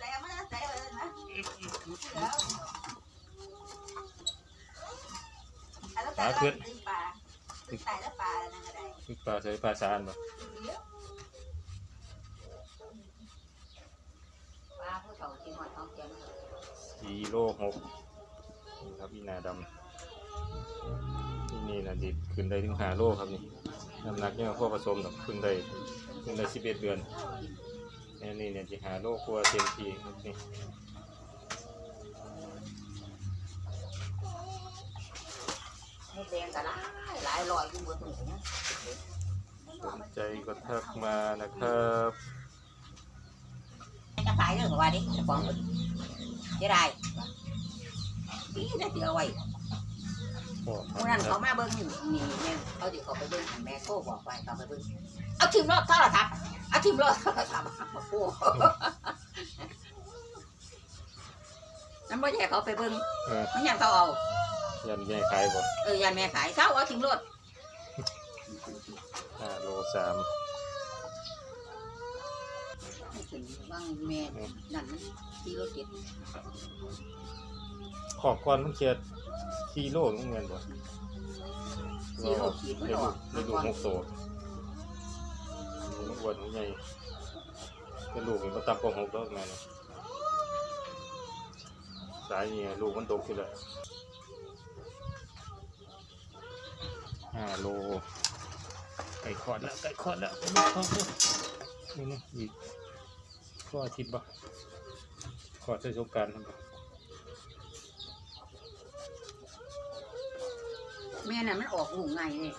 แซมมาแซมเลยนะเสือแล้วแต่เราตีปลาตีตายแล้วปลาอะไรนั่นก็ได้ปลาใช้ปลาซานบ่ปลาผู้เฒ่าที่หอดท้องแก่สี่โลหกนี่ครับอีนาดำที่นี่นะดิขึ้นได้ถึงหาโลครับนี่น้ำหนักเนี่ยพวกผสมดอกขึ้นได้ขึ้นได้สิบเอ็ดเดือน อันนี้เนี่ยที่หาโลกลัวเต็มทีครับนี่ให้แดงก็หลายหลายร้อยอยู่บนมือเนี่ยสนใจก็ทักมานะครับจะขายเรื่องว่าดิจะฟ้องจะได้ดีนะเดี๋ยวไว้พ่อเมื่อนั้นเขามาเบิ้งนี่นี่แม่เขาจะเขาไปเบิ้งแม่โก้บอกไปเขาไปเบิ้งเอาทิมรถโทรศัพท์เอาทิมรถโทรศัพท์โอ้โหนั่นไม่ใช่เขาไปเบิ้งเออ มันยังเขาเอา ยันแย่ขายบ่เออยันแม่ขายเขาเอาทิมรถห้าโลสาม ให้ถึงบางแม่นั่นที่รถเก็บขอบก่อนมันเชียดสี่โลมันเงินบ่สี่โลขีดไม่ได้อดูอกได้ดูหกโตมัน อ้วนมันใหญ่เป็นลูกมันต่ำกว่าหกแล้วแม่เนะสายเนี่ยลูกมันตกขึ้นแล้วห้าโลไก่ขอดแล้วไก่ขอดแล้วนี่นี่อีกก็อาทิตย์บ่ขอดใช้สงกรารทำบ่แม่น่ะมันออกหูไงเลย